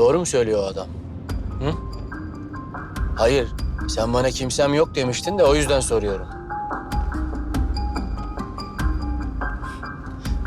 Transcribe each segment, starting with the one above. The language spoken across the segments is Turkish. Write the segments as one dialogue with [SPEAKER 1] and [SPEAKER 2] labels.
[SPEAKER 1] Doğru mu söylüyor o adam? Hı? Hayır. Sen bana kimsem yok demiştin de o yüzden soruyorum.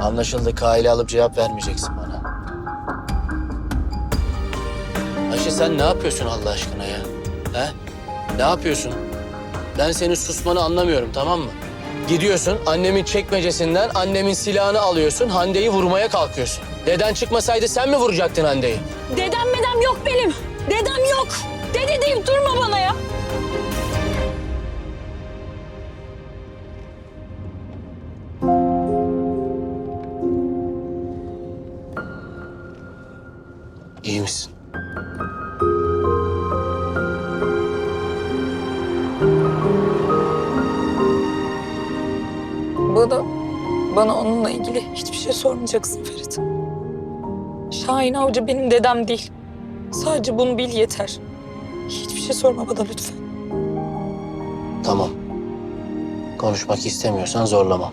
[SPEAKER 1] Anlaşıldı. Kaile alıp cevap vermeyeceksin bana. Ayşe sen ne yapıyorsun Allah aşkına ya? He? Ne yapıyorsun? Ben senin susmanı anlamıyorum tamam mı? Gidiyorsun annemin çekmecesinden annemin silahını alıyorsun Hande'yi vurmaya kalkıyorsun. Deden çıkmasaydı sen mi vuracaktın Hande'yi?
[SPEAKER 2] Dedem medem yok benim. Dedem yok. Dede deyip durma bana ya.
[SPEAKER 1] İyi misin?
[SPEAKER 3] Bana, bana onunla ilgili hiçbir şey sormayacaksın Ferit. Şahin Avcı benim dedem değil. Sadece bunu bil yeter. Hiçbir şey sorma bana lütfen.
[SPEAKER 1] Tamam. Konuşmak istemiyorsan zorlamam.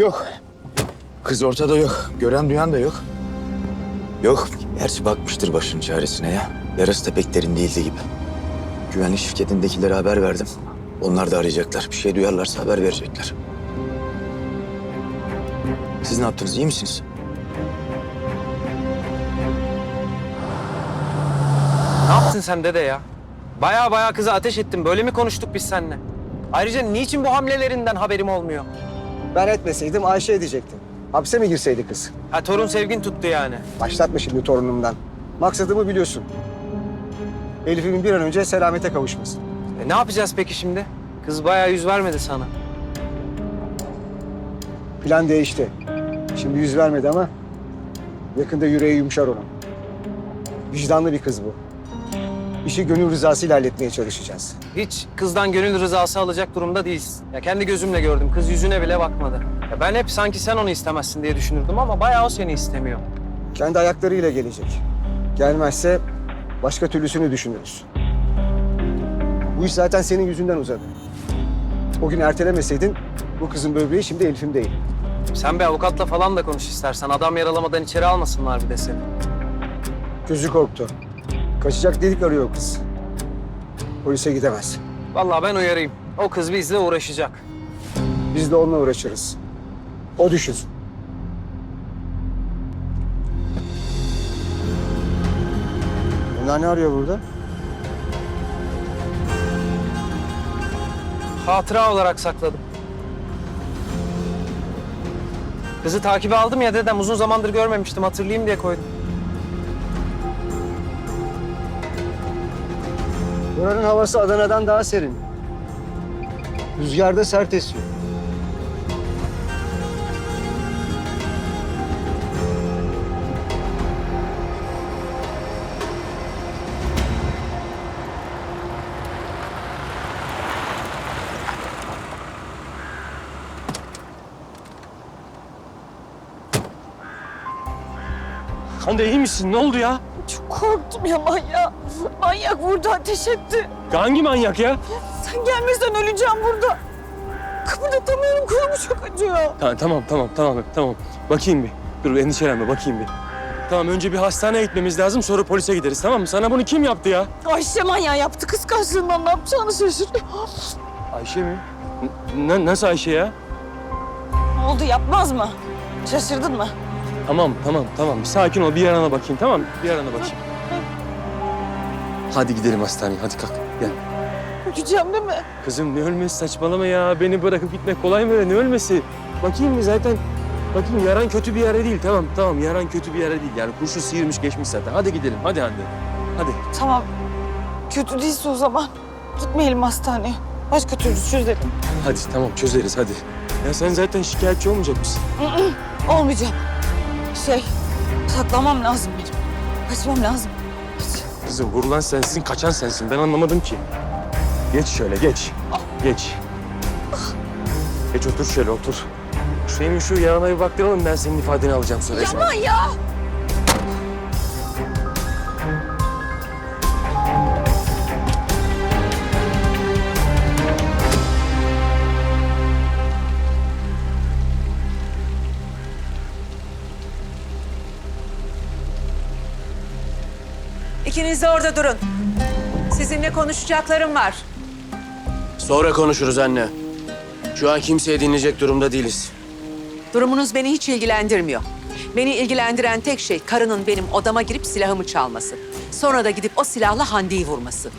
[SPEAKER 4] Yok. Kız ortada yok. Gören duyan da yok. Yok. Gerçi bakmıştır başının çaresine ya. Yarası da pek derin değildi gibi. Güvenlik şirketindekilere haber verdim. Onlar da arayacaklar. Bir şey duyarlarsa haber verecekler. Siz ne yaptınız? İyi misiniz?
[SPEAKER 5] Ne yaptın sen dede ya? Baya baya kızı ateş ettin. Böyle mi konuştuk biz seninle? Ayrıca niçin bu hamlelerinden haberim olmuyor?
[SPEAKER 6] Ben etmeseydim Ayşe edecekti. Hapse mi girseydi kız?
[SPEAKER 5] Ha torun sevgin tuttu yani.
[SPEAKER 6] Başlatma şimdi torunumdan. Maksadımı biliyorsun. Elif'imin bir an önce selamete kavuşması.
[SPEAKER 5] E, ne yapacağız peki şimdi? Kız baya yüz vermedi sana.
[SPEAKER 6] Plan değişti. Şimdi yüz vermedi ama yakında yüreği yumuşar onun. Vicdanlı bir kız bu. İşi gönül rızasıyla halletmeye çalışacağız.
[SPEAKER 5] Hiç kızdan gönül rızası alacak durumda değilsin. Ya kendi gözümle gördüm. Kız yüzüne bile bakmadı. Ya ben hep sanki sen onu istemezsin diye düşünürdüm ama bayağı o seni istemiyor.
[SPEAKER 6] Kendi ayaklarıyla gelecek. Gelmezse başka türlüsünü düşünürüz. Bu iş zaten senin yüzünden uzadı. O gün ertelemeseydin bu kızın böbreği şimdi Elif'im değil.
[SPEAKER 5] Sen bir avukatla falan da konuş istersen. Adam yaralamadan içeri almasınlar bir de seni.
[SPEAKER 6] Gözü korktu. Kaçacak delik arıyor kız. Polise gidemez.
[SPEAKER 5] Vallahi ben uyarayım. O kız bizle uğraşacak.
[SPEAKER 6] Biz de onunla uğraşırız. O düşünsün. Bunlar ne arıyor burada?
[SPEAKER 5] Hatıra olarak sakladım. Kızı takibe aldım ya dedem. Uzun zamandır görmemiştim. Hatırlayayım diye koydum.
[SPEAKER 6] Buranın havası Adana'dan daha serin. Rüzgarda sert esiyor.
[SPEAKER 7] Hande iyi misin? Ne oldu ya?
[SPEAKER 3] Çok korktum ya manyak. Manyak vurdu ateş etti.
[SPEAKER 7] Hangi manyak ya?
[SPEAKER 3] Sen gelmezsen öleceğim burada. Kıpırdatamıyorum kolumu çok acıyor.
[SPEAKER 7] Tamam tamam tamam tamam tamam. Bakayım bir. Dur endişelenme bakayım bir. Tamam önce bir hastaneye gitmemiz lazım sonra polise gideriz tamam mı? Sana bunu kim yaptı ya?
[SPEAKER 3] Ayşe manyağı yaptı kıskançlığından ne yapacağını şaşırdı.
[SPEAKER 7] Ayşe mi? N- nasıl Ayşe ya?
[SPEAKER 3] Ne oldu yapmaz mı? Şaşırdın mı?
[SPEAKER 7] Tamam tamam tamam bir sakin ol bir yarana bakayım tamam mı? Bir yarana bakayım. Hadi gidelim hastaneye hadi kalk gel.
[SPEAKER 3] Öleceğim değil mi?
[SPEAKER 7] Kızım ne ölmesi saçmalama ya. Beni bırakıp gitmek kolay mı öyle ne ölmesi? Bakayım mı zaten Bakayım yaran kötü bir yere değil tamam tamam yaran kötü bir yere değil yani kurşun sıyırmış geçmiş zaten hadi gidelim hadi hadi hadi
[SPEAKER 3] Tamam. Kötü değilse o zaman gitmeyelim hastaneye. Başka türlü çözelim.
[SPEAKER 7] hadi tamam çözeriz hadi. Ya sen zaten şikayetçi olmayacak mısın?
[SPEAKER 3] Olmayacak. Şey, saklamam lazım benim. Kaçmam lazım.
[SPEAKER 7] Kızım vurulan sensin kaçan sensin ben anlamadım ki. Geç şöyle geç geç. Geç otur şöyle otur. Senin şu yanına bir baktıralım ben senin ifadeni alacağım sonra.
[SPEAKER 2] Yaman ya!
[SPEAKER 8] İkiniz de orada durun. Sizinle konuşacaklarım var.
[SPEAKER 1] Sonra konuşuruz anne. Şu an kimseye dinleyecek durumda değiliz.
[SPEAKER 8] Durumunuz beni hiç ilgilendirmiyor. Beni ilgilendiren tek şey karının benim odama girip silahımı çalması. Sonra da gidip o silahla Hande'yi vurması.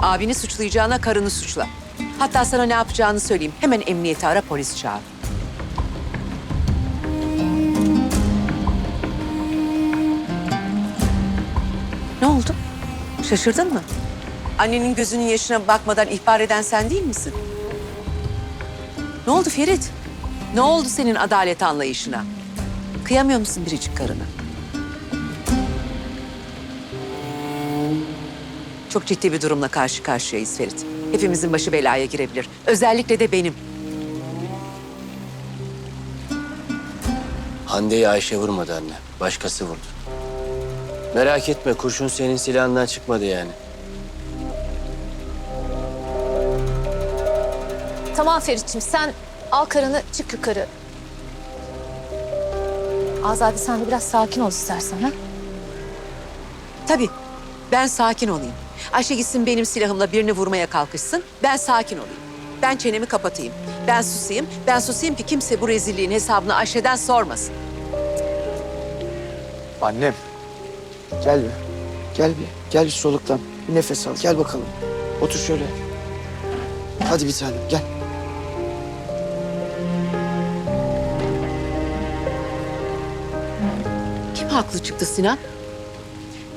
[SPEAKER 8] Abini suçlayacağına karını suçla. Hatta sana ne yapacağını söyleyeyim. Hemen emniyeti ara, polis çağır. Şaşırdın mı? Annenin gözünün yaşına bakmadan ihbar eden sen değil misin? Ne oldu Ferit? Ne oldu senin adalet anlayışına? Kıyamıyor musun biricik karına? Çok ciddi bir durumla karşı karşıyayız Ferit. Hepimizin başı belaya girebilir. Özellikle de benim.
[SPEAKER 1] Hande'yi Ayşe vurmadı anne. Başkası vurdu. Merak etme kurşun senin silahından çıkmadı yani.
[SPEAKER 2] Tamam Ferit'ciğim sen al karını çık yukarı. Azade sen de biraz sakin ol istersen ha.
[SPEAKER 8] Tabii. Ben sakin olayım. Ayşe gitsin benim silahımla birini vurmaya kalkışsın. Ben sakin olayım. Ben çenemi kapatayım. Ben susayım. Ben susayım ki kimse bu rezilliğin hesabını Ayşe'den sormasın.
[SPEAKER 6] Annem. Gel bir. Gel bir. Gel bir soluklan. Bir nefes al. Gel bakalım. Otur şöyle. Hadi bir tanem gel.
[SPEAKER 8] Kim haklı çıktı Sinan?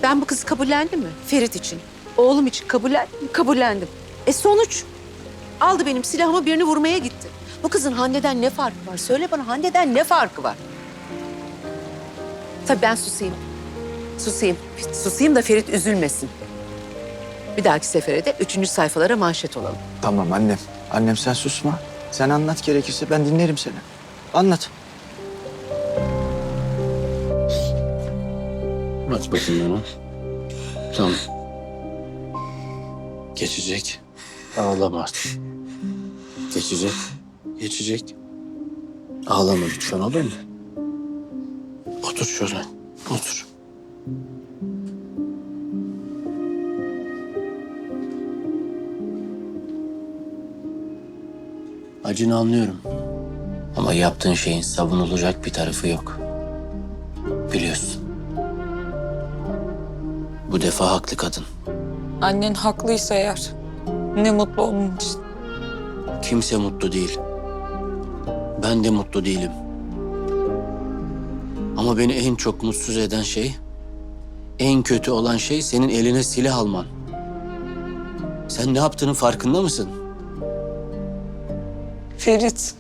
[SPEAKER 8] Ben bu kızı kabullendim mi? Ferit için. Oğlum için kabullendim mi? Kabullendim. E sonuç? Aldı benim silahımı birini vurmaya gitti. Bu kızın Hande'den ne farkı var? Söyle bana Hande'den ne farkı var? Tabii ben susayım. Susayım. Susayım da Ferit üzülmesin. Bir dahaki sefere de üçüncü sayfalara manşet olalım.
[SPEAKER 4] Tamam annem. Annem sen susma. Sen anlat gerekirse ben dinlerim seni. Anlat.
[SPEAKER 1] Aç bakayım onu. Tamam. Geçecek. Ağlama artık. Geçecek. Geçecek. Ağlama lütfen olur mu? Otur şöyle. Otur. Acını anlıyorum. Ama yaptığın şeyin savunulacak bir tarafı yok. Biliyorsun. Bu defa haklı kadın.
[SPEAKER 3] Annen haklıysa eğer ne mutlu onun için.
[SPEAKER 1] Kimse mutlu değil. Ben de mutlu değilim. Ama beni en çok mutsuz eden şey, en kötü olan şey senin eline silah alman. Sen ne yaptığının farkında mısın?
[SPEAKER 3] Ferit.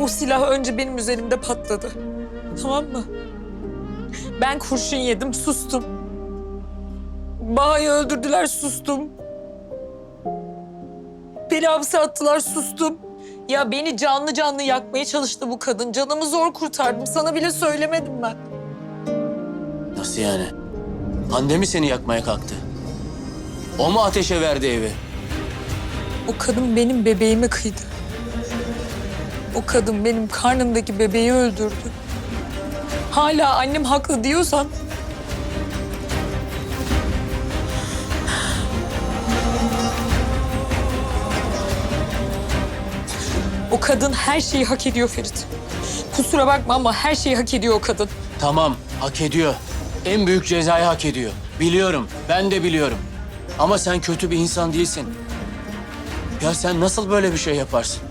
[SPEAKER 3] O silah önce benim üzerimde patladı. Tamam mı? Ben kurşun yedim, sustum. Baha'yı öldürdüler, sustum. Beni hapse attılar, sustum. Ya beni canlı canlı yakmaya çalıştı bu kadın. Canımı zor kurtardım. Sana bile söylemedim ben.
[SPEAKER 1] Nasıl yani? Hande mi seni yakmaya kalktı? O mu ateşe verdi evi?
[SPEAKER 3] O kadın benim bebeğimi kıydı. O kadın benim karnımdaki bebeği öldürdü. Hala annem haklı diyorsan... O kadın her şeyi hak ediyor Ferit. Kusura bakma ama her şeyi hak ediyor o kadın.
[SPEAKER 1] Tamam, hak ediyor. En büyük cezayı hak ediyor. Biliyorum, ben de biliyorum. Ama sen kötü bir insan değilsin. Ya sen nasıl böyle bir şey yaparsın?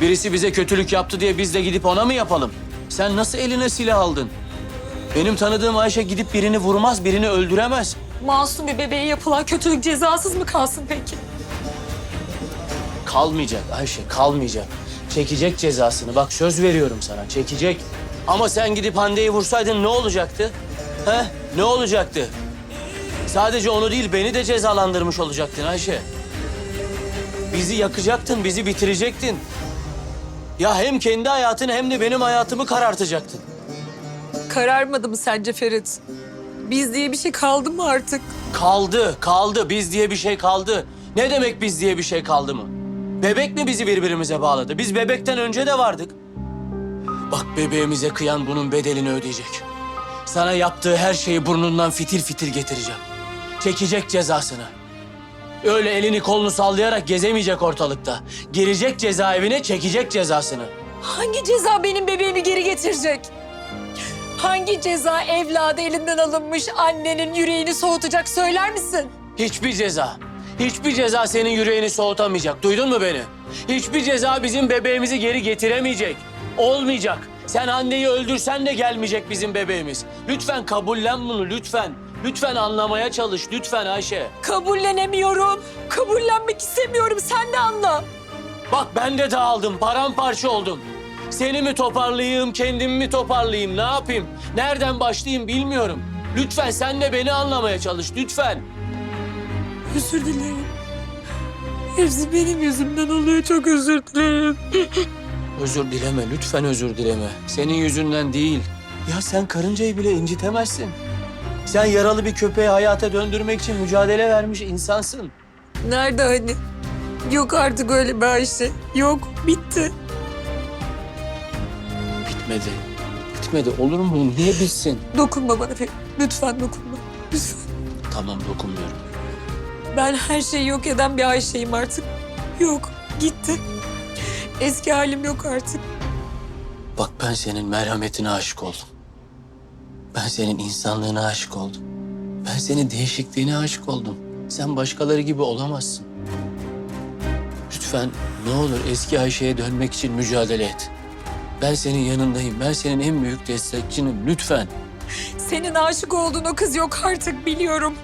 [SPEAKER 1] Birisi bize kötülük yaptı diye biz de gidip ona mı yapalım? Sen nasıl eline silah aldın? Benim tanıdığım Ayşe gidip birini vurmaz, birini öldüremez.
[SPEAKER 3] Masum bir bebeğe yapılan kötülük cezasız mı kalsın peki?
[SPEAKER 1] Kalmayacak Ayşe, kalmayacak. Çekecek cezasını. Bak söz veriyorum sana, çekecek. Ama sen gidip Hande'yi vursaydın ne olacaktı? He? Ne olacaktı? Sadece onu değil, beni de cezalandırmış olacaktın Ayşe. Bizi yakacaktın, bizi bitirecektin. Ya hem kendi hayatını hem de benim hayatımı karartacaktın.
[SPEAKER 3] Kararmadı mı sence Ferit? Biz diye bir şey kaldı mı artık?
[SPEAKER 1] Kaldı, kaldı. Biz diye bir şey kaldı. Ne demek biz diye bir şey kaldı mı? Bebek mi bizi birbirimize bağladı? Biz bebekten önce de vardık. Bak bebeğimize kıyan bunun bedelini ödeyecek. Sana yaptığı her şeyi burnundan fitil fitil getireceğim. Çekecek cezasını. Öyle elini kolunu sallayarak gezemeyecek ortalıkta. Girecek cezaevine çekecek cezasını.
[SPEAKER 3] Hangi ceza benim bebeğimi geri getirecek? Hangi ceza evladı elinden alınmış annenin yüreğini soğutacak söyler misin?
[SPEAKER 1] Hiçbir ceza, hiçbir ceza senin yüreğini soğutamayacak. Duydun mu beni? Hiçbir ceza bizim bebeğimizi geri getiremeyecek. Olmayacak. Sen anneyi öldürsen de gelmeyecek bizim bebeğimiz. Lütfen kabullen bunu, lütfen. Lütfen anlamaya çalış, lütfen Ayşe.
[SPEAKER 3] Kabullenemiyorum. Kabullenmek istemiyorum. Sen de anla.
[SPEAKER 1] Bak ben de dağıldım, paramparça oldum. Seni mi toparlayayım, kendimi mi toparlayayım, ne yapayım? Nereden başlayayım bilmiyorum. Lütfen sen de beni anlamaya çalış, lütfen.
[SPEAKER 3] Özür dilerim. Hepsi benim yüzümden oluyor. Çok özür dilerim.
[SPEAKER 1] Özür dileme, lütfen özür dileme. Senin yüzünden değil. Ya sen karıncayı bile incitemezsin. Sen yaralı bir köpeği hayata döndürmek için mücadele vermiş insansın.
[SPEAKER 3] Nerede hani? Yok artık öyle bir Ayşe. Yok. Bitti.
[SPEAKER 1] Bitmedi. Bitmedi. Olur mu? Niye bitsin?
[SPEAKER 3] Dokunma bana Ferit. Lütfen dokunma. Lütfen.
[SPEAKER 1] Tamam dokunmuyorum.
[SPEAKER 3] Ben her şeyi yok eden bir Ayşe'yim artık. Yok. Gitti. Eski halim yok artık.
[SPEAKER 1] Bak ben senin merhametine aşık oldum. Ben senin insanlığına aşık oldum. Ben senin değişikliğine aşık oldum. Sen başkaları gibi olamazsın. Lütfen ne olur eski Ayşe'ye dönmek için mücadele et. Ben senin yanındayım. Ben senin en büyük destekçinim. Lütfen.
[SPEAKER 3] Senin aşık olduğun o kız yok artık biliyorum.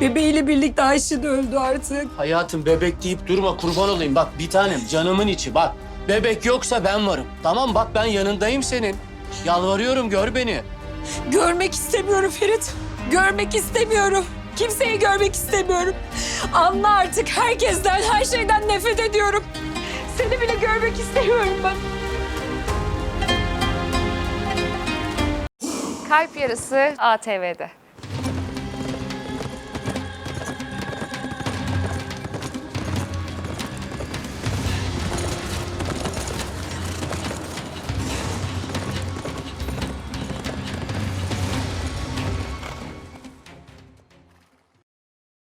[SPEAKER 3] Bebeğiyle birlikte Ayşe de öldü artık.
[SPEAKER 1] Hayatım bebek deyip durma kurban olayım. Bak bir tanem canımın içi bak. Bebek yoksa ben varım. Tamam bak ben yanındayım senin. Yalvarıyorum gör beni.
[SPEAKER 3] Görmek istemiyorum Ferit. Görmek istemiyorum. Kimseyi görmek istemiyorum. Anla artık herkesten, her şeyden nefret ediyorum. Seni bile görmek istemiyorum ben.
[SPEAKER 9] Kalp Yarısı ATV'de.